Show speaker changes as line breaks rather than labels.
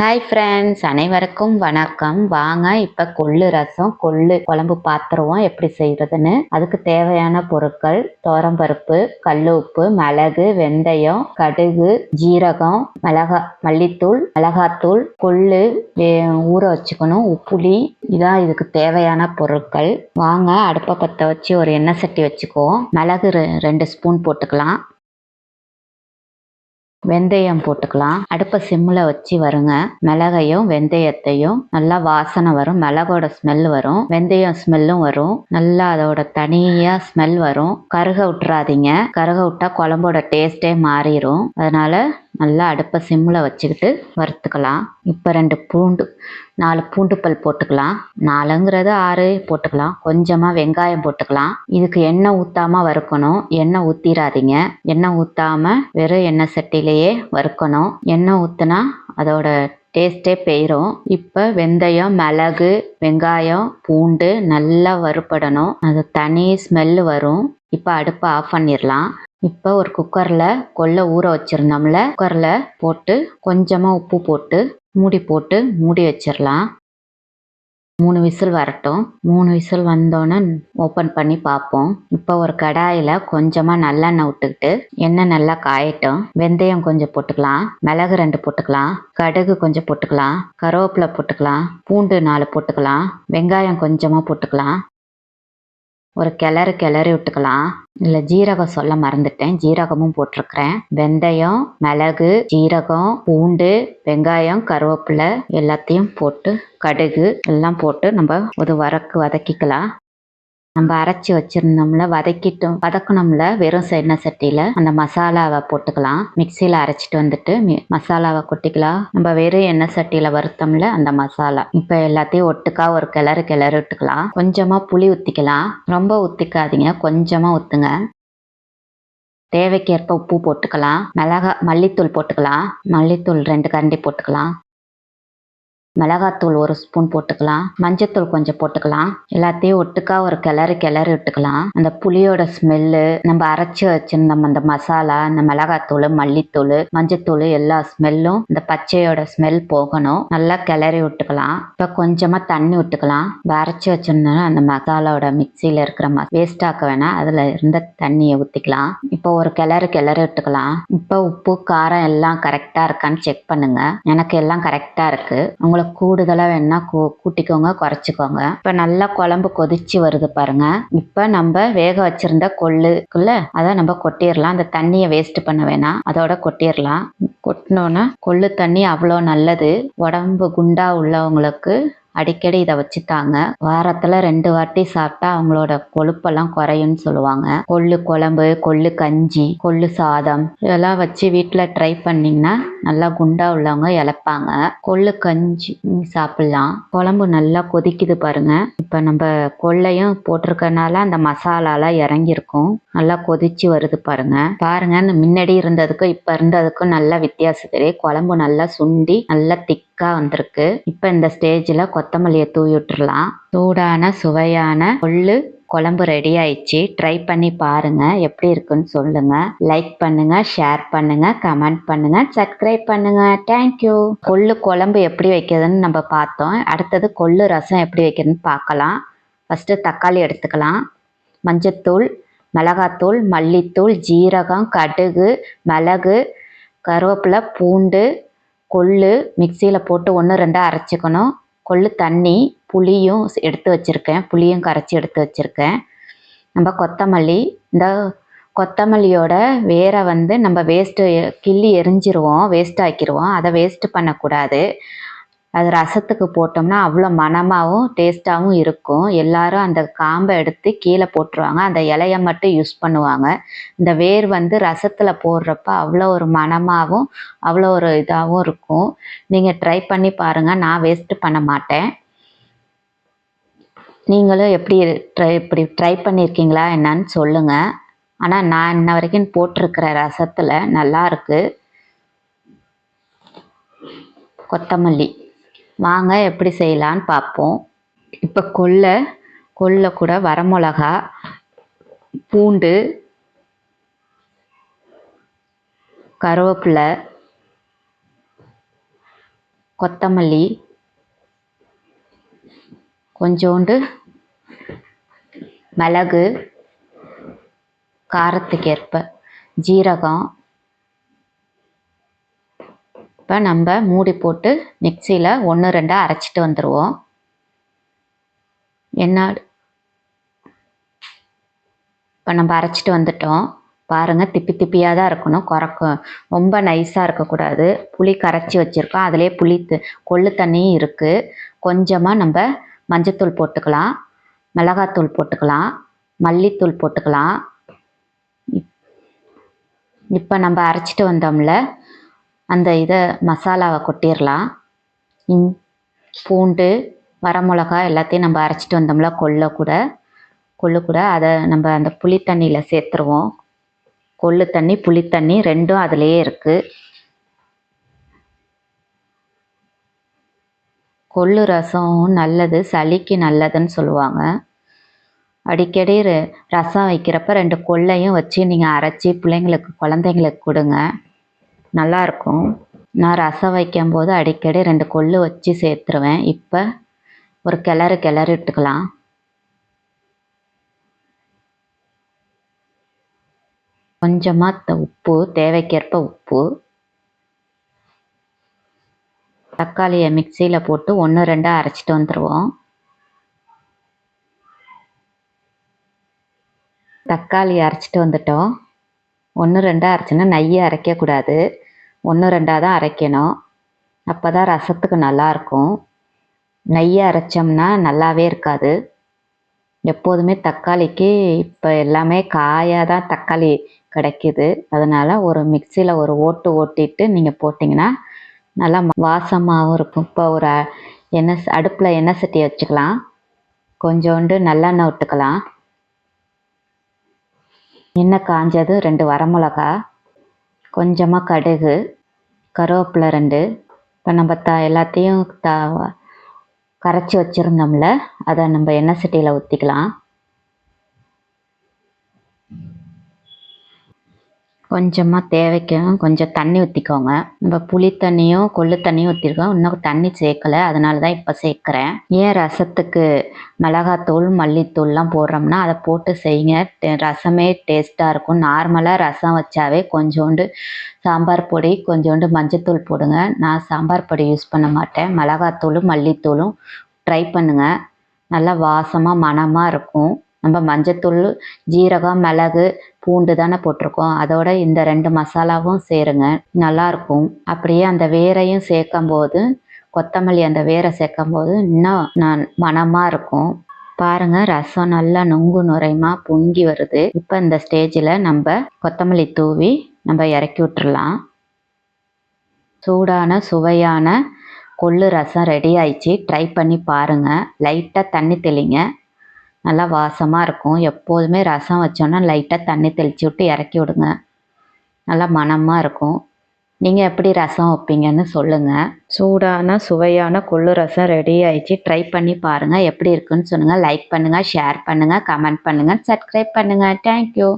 Hi friends அனைவருக்கும் வணக்கம். வாங்க இப்போ கொள்ளு ரசம் கொள்ளு குழம்பு பாத்திரம் எப்படி செய்யறதுன்னு அதுக்கு தேவையான பொருட்கள் துவரம்பருப்பு கல் உப்பு மிளகு வெந்தயம் கடுகு ஜீரகம் மிளகா மல்லித்தூள் மிளகாத்தூள் கொள்ளு வே- ஊற வச்சுக்கணும். உப்புளி இதான் இதுக்கு தேவையான பொருட்கள். வாங்க அடுப்பை பற்ற வச்சு ஒரு எண்ணெய் சட்டி வச்சுக்குவோம். மிளகு ரெ- ரெண்டு ஸ்பூன் போட்டுக்கலாம். வெந்தயம் போட்டுக்கலாம். அடுப்பை சிம்மில் வச்சு வருங்க. மிளகையும் வெந்தயத்தையும் நல்லா வாசனை வரும். மிளகோட ஸ்மெல் வரும். வெந்தயம் ஸ்மெல்லும் வரும். நல்லா அதோட தனியாக ஸ்மெல் வரும். கருக விட்டுறாதீங்க. கருக விட்டா குழம்போட டேஸ்ட்டே மாறிடும் அதனால நல்லா அடுப்பை சிம்மில் வச்சுக்கிட்டு வறுத்துக்கலாம். இப்போ ரெண்டு பூண்டு நாலு பூண்டு பல் போட்டுக்கலாம். நாலுங்கிறது ஆறு போட்டுக்கலாம். கொஞ்சமாக வெங்காயம் போட்டுக்கலாம். இதுக்கு எண்ணெய் ஊற்றாம வறுக்கணும். எண்ணெய் ஊற்றிடாதீங்க எண்ணெய் ஊற்றாம வெறும் எண்ணெய் சட்டிலேயே வறுக்கணும். எண்ணெய் ஊற்றுனா அதோட டேஸ்ட்டே போயிடும் இப்போ வெந்தயம் மிளகு வெங்காயம் பூண்டு நல்லா வறுபடணும். அது தனி ஸ்மெல்லு வரும். இப்போ அடுப்பை ஆஃப் பண்ணிடலாம். இப்போ ஒரு குக்கரில் கொல்லை ஊற வச்சுருந்தோம்ல குக்கரில் போட்டு கொஞ்சமாக உப்பு போட்டு மூடி போட்டு மூடி வச்சிடலாம் மூணு விசில் வரட்டும். மூணு விசில் வந்தோன்னே ஓப்பன் பண்ணி பார்ப்போம். இப்போ ஒரு கடாயில் கொஞ்சமாக நல்லெண்ணெய் விட்டுக்கிட்டு எண்ணெய் நல்லா காயட்டும். வெந்தயம் கொஞ்சம் போட்டுக்கலாம். மிளகு ரெண்டு போட்டுக்கலாம். கடுகு கொஞ்சம் போட்டுக்கலாம். கருவேப்பிலை போட்டுக்கலாம். பூண்டு நாலு போட்டுக்கலாம். வெங்காயம் கொஞ்சமாக போட்டுக்கலாம். ஒரு கிளறு கிளறி விட்டுக்கலாம். இல்லை ஜீரகம் சொல்ல மறந்துட்டேன். ஜீரகமும் போட்டிருக்கிறேன். வெந்தயம் மிளகு ஜீரகம் பூண்டு வெங்காயம் கருவேப்பிலை எல்லாத்தையும் போட்டு கடுகு எல்லாம் போட்டு நம்ம ஒரு வரக்கு வதக்கிக்கலாம். நம்ம அரைச்சி வச்சிருந்தோம்ல வதக்கிட்டோம் வதக்கணும்ல வெறும் எண்ணெய் சட்டியில் அந்த மசாலாவை போட்டுக்கலாம். மிக்சியில் அரைச்சிட்டு வந்துட்டு மி- மசாலாவை கொட்டிக்கலாம். நம்ம வெறும் எண்ணெய் சட்டியில் வறுத்தோம்ல அந்த மசாலா. இப்போ எல்லாத்தையும் ஒட்டுக்கா ஒரு கிளறு கிளறு விட்டுக்கலாம். கொஞ்சமாக புளி ஊற்றிக்கலாம் ரொம்ப ஊற்றிக்காதீங்க கொஞ்சமாக ஊற்றுங்க தேவைக்கேற்ப உப்பு போட்டுக்கலாம். மிளகா மல்லித்தூள் போட்டுக்கலாம். மல்லித்தூள் ரெண்டு கரண்டி போட்டுக்கலாம். மிளகாத்தூள் ஒரு ஸ்பூன் போட்டுக்கலாம். மஞ்சத்தூள் கொஞ்சம் போட்டுக்கலாம். எல்லாத்தையும் ஒட்டுக்கா ஒரு கிளறு கிளறி விட்டுக்கலாம். அந்த புளியோட ஸ்மெல்லு நம்ம அரைச்சி வச்சிருந்தோம் அந்த மசாலா அந்த மிளகாத்தூள் மல்லித்தூள் மஞ்சத்தூள் எல்லா ஸ்மெல்லும் இந்த பச்சையோட ஸ்மெல் போகணும். நல்லா கிளறி விட்டுக்கலாம். இப்போ கொஞ்சமாக தண்ணி விட்டுக்கலாம். இப்ப அரைச்சி வச்சிருந்தோம் அந்த மசாலாவோட மிக்சியில் இருக்கிற ம வேஸ்ட் ஆக்க வேணாம். அதில் இருந்த தண்ணியை ஊற்றிக்கலாம் இப்போ ஒரு கிளறு கிளறி விட்டுக்கலாம். இப்போ உப்பு காரம் எல்லாம் கரெக்டாக இருக்கான்னு செக் பண்ணுங்க. எனக்கு எல்லாம் கரெக்டாக இருக்கு. உங்களுக்கு கூடுதலாக வேணா கூ- கூட்டிக்கோங்க குறைச்சிக்கோங்க. இப்போ நல்லா குழம்பு கொதிச்சு வருது பாருங்க. இப்போ நம்ம வேக வச்சிருந்த கொள்ளுக்குள்ள அதை நம்ம கொட்டிடலாம் அந்த தண்ணியை வேஸ்ட் பண்ண வேணாம். அதோட கொட்டிடலாம் கொட்டினோன்னா கொள்ளு தண்ணி அவ்வளோ நல்லது. உடம்பு குண்டா உள்ளவங்களுக்கு அடிக்கடி இதை வச்சுட்டாங்க. வாரத்தில் ரெண்டு வாட்டி சாப்பிட்டா அவங்களோட கொழுப்பெல்லாம் குறையும்னு சொல்லுவாங்க. கொள்ளு குழம்பு கொள்ளு கஞ்சி கொள்ளு சாதம் இதெல்லாம் வச்சு வீட்டில் ட்ரை பண்ணிங்கன்னா நல்லா குண்டா உள்ளவங்க இழப்பாங்க. கொள்ளு கஞ்சி சாப்பிட்லாம். குழம்பு நல்லா கொதிக்குது பாருங்க. இப்போ நம்ம கொள்ளையும் போட்டிருக்கனால அந்த மசாலாலாம் இறங்கியிருக்கும். நல்லா கொதிச்சு வருது பாருங்க. பாருங்க இந்த முன்னாடி இருந்ததுக்கும் இப்போ இருந்ததுக்கும் நல்லா வித்தியாசம் தெரியும் குழம்பு நல்லா சுண்டி நல்லா திக்காக வந்திருக்கு. இப்போ இந்த ஸ்டேஜில் கொத்தமல்லியை தூவி விட்டுறலாம். சூடான சுவையான கொள்ளு குழம்பு ரெடி ஆயிடுச்சு. ட்ரை பண்ணி பாருங்க எப்படி இருக்குன்னு சொல்லுங்க. லைக் பண்ணுங்க ஷேர் பண்ணுங்க கமெண்ட் பண்ணுங்க சப்ஸ்கிரைப் பண்ணுங்க. தேங்க்யூ கொள்ளு குழம்பு எப்படி வைக்கிறதுன்னு நம்ம பார்த்தோம். அடுத்தது கொள்ளு ரசம் எப்படி வைக்கிறதுன்னு பார்க்கலாம். ஃபஸ்ட்டு தக்காளி எடுத்துக்கலாம். மஞ்சத்தூள் மிளகாத்தூள் மல்லித்தூள் ஜீரகம் கடுகு மிளகு கருவேப்பிலை பூண்டு கொள்ளு மிக்சியில் போட்டு ஒன்று ரெண்டாக அரைச்சிக்கணும். கொள்ளு தண்ணி புளியும் எடுத்து வச்சுருக்கேன். புளியும் கரைச்சி எடுத்து வச்சுருக்கேன். நம்ம கொத்தமல்லி இந்த கொத்தமல்லியோட வேரை வந்து நம்ம வேஸ்ட்டு கிள்ளி எரிஞ்சிருவோம் வேஸ்ட் ஆக்கிடுவோம் அதை வேஸ்ட்டு பண்ணக்கூடாது. அது ரசத்துக்கு போட்டோம்னா அவ்வளோ மனமாகவும் டேஸ்ட்டாகவும் இருக்கும். எல்லாரும் அந்த காம்பை எடுத்து கீழே போட்டுருவாங்க. அந்த இலைய மட்டும் யூஸ் பண்ணுவாங்க. இந்த வேர் வந்து ரசத்தில் போடுறப்ப அவ்வளோ ஒரு மனமாகவும் அவ்வளோ ஒரு இதாகவும் இருக்கும். நீங்கள் ட்ரை பண்ணி பாருங்கள் நான் வேஸ்ட்டு பண்ண மாட்டேன். நீங்களும் எப்படி ட்ரை இப்படி ட்ரை பண்ணியிருக்கீங்களா என்னன்னு சொல்லுங்கள் ஆனால் நான் இன்ன வரைக்கும் போட்டிருக்கிற ரசத்தில் நல்லாயிருக்கு கொத்தமல்லி. வாங்க எப்படி செய்யலான்னு பார்ப்போம். இப்போ கொள்ளை கொள்ளை கூட வரமிளகா பூண்டு கருவேப்பிலை கொத்தமல்லி கொஞ்சோண்டு மிளகு காரத்துக்கு ஏற்ப ஜீரகம் இப்போ நம்ம மூடி போட்டு மிக்சியில் ஒன்று ரெண்டாக அரைச்சிட்டு வந்துடுவோம் என்ன? இப்போ நம்ம அரைச்சிட்டு வந்துட்டோம். பாருங்கள் திப்பி திப்பியாக தான் இருக்கணும். குறக்க ரொம்ப நைஸாக இருக்கக்கூடாது. புளி கரைச்சி வச்சுருக்கோம். அதிலே புளி த- கொள்ளு தண்ணியும் இருக்குது கொஞ்சமாக நம்ம மஞ்சத்தூள் போட்டுக்கலாம். மிளகாத்தூள் போட்டுக்கலாம். மல்லித்தூள் போட்டுக்கலாம். இப்போ நம்ம அரைச்சிட்டு வந்தோம்ல அந்த இதை மசாலாவை கொட்டிடலாம். இன் பூண்டு வரமிளகா எல்லாத்தையும் நம்ம அரைச்சிட்டு வந்தோம்ல கொல்லை கூட. கொள்ளு கூட அதை நம்ம அந்த புளி தண்ணியில் சேர்த்துருவோம். கொள்ளு தண்ணி புளி தண்ணி ரெண்டும் அதுலேயே இருக்குது கொள்ளு ரசம் நல்லது சளிக்கு நல்லதுன்னு சொல்லுவாங்க. அடிக்கடி ர- ரசம் வைக்கிறப்ப ரெண்டு கொள்ளையும் வச்சு நீங்கள் அரைச்சி பிள்ளைங்களுக்கு குழந்தைங்களுக்கு கொடுங்க. நல்லாயிருக்கும். நான் ரசம் வைக்கும்போது அடிக்கடி ரெண்டு கொள்ளு வச்சு சேர்த்துருவேன். இப்போ ஒரு கிளறு கிளறு இட்டுக்கலாம். கொஞ்சமாக உப்பு தேவைக்கேற்ப உப்பு. தக்காளியை மிக்சியில் போட்டு ஒன்று ரெண்டாக அரைச்சிட்டு வந்துடுவோம் தக்காளி அரைச்சிட்டு வந்துட்டோம். ஒன்று ரெண்டாக அரைச்சினா நையை அரைக்கக்கூடாது ஒன்று ரெண்டாக தான் அரைக்கணும். அப்போ தான் ரசத்துக்கு நல்லாயிருக்கும் நெய்யை அரைச்சோம்னா நல்லாவே இருக்காது. எப்போதுமே தக்காளிக்கு இப்போ எல்லாமே காயாக தான் தக்காளி கிடைக்கிது. அதனால் ஒரு மிக்சியில் ஒரு ஓட்டு ஓட்டிட்டு நீங்கள் போட்டிங்கன்னா நல்லா வாசமாகவும் இருக்கும். இப்போ ஒரு எண்ணெய் அடுப்பில் எண்ணெய் சட்டி வச்சுக்கலாம். கொஞ்சோண்டு நல்லெண்ணெய் விட்டுக்கலாம் எண்ணெய் காஞ்சது ரெண்டு வரமிளகா கொஞ்சமாக கடுகு கருவேப்பிலை ரெண்டு. இப்போ நம்ம த எல்லாத்தையும் த கரைச்சி வச்சுருந்தோம்ல அதை நம்ம எண்ணெய் சட்டியில் ஊற்றிக்கலாம் கொஞ்சமாக தேவைக்கும் கொஞ்சம் தண்ணி ஊற்றிக்கோங்க நம்ம புளி தண்ணியும் கொள்ளு தண்ணியும் ஊற்றிருக்கோம் இன்னும் தண்ணி சேர்க்கலை. அதனால தான் இப்போ சேர்க்குறேன். ஏன் ரசத்துக்கு மிளகாத்தூள் மல்லித்தூள்லாம் போடுறோம்னா அதை போட்டு செய்யுங்க. ரசமே டேஸ்ட்டாக இருக்கும். நார்மலாக ரசம் வச்சாவே கொஞ்சோண்டு சாம்பார் பொடி கொஞ்சோண்டு மஞ்சத்தூள் போடுங்க. நான் சாம்பார் பொடி யூஸ் பண்ண மாட்டேன். மிளகாத்தூளும் மல்லித்தூளும் ட்ரை பண்ணுங்கள் நல்லா வாசமாக மணமாக இருக்கும். நம்ம மஞ்சத்தூள் ஜீரகம் மிளகு பூண்டு தானே போட்டிருக்கோம். அதோட இந்த ரெண்டு மசாலாவும் சேருங்க. நல்லாயிருக்கும். அப்படியே அந்த வேரையும் சேர்க்கும்போது கொத்தமல்லி அந்த வேரை சேர்க்கும்போது இன்னும் நான் மனமாக இருக்கும். பாருங்க ரசம் நல்லா நொங்கு நுரைமா பொங்கி வருது. இப்போ இந்த ஸ்டேஜில் நம்ம கொத்தமல்லி தூவி நம்ம இறக்கி விட்டுறலாம். சூடான சுவையான கொள்ளு ரசம் ரெடி ஆயிடுச்சு. ட்ரை பண்ணி பாருங்கள் லைட்டாக தண்ணி தெளிங்க. நல்லா வாசமாக இருக்கும். எப்போதுமே ரசம் வச்சோன்னா லைட்டாக தண்ணி தெளித்து விட்டு இறக்கி விடுங்க. நல்லா மணமாக இருக்கும். நீங்கள் எப்படி ரசம் வைப்பீங்கன்னு சொல்லுங்கள் சூடான சுவையான கொள்ளு ரசம் ரெடி ஆயிடுச்சு. ட்ரை பண்ணி பாருங்கள் எப்படி இருக்குன்னு சொல்லுங்கள் லைக் பண்ணுங்கள் ஷேர் பண்ணுங்கள் கமெண்ட் பண்ணுங்கள் சப்ஸ்கிரைப் பண்ணுங்கள் தேங்க்யூ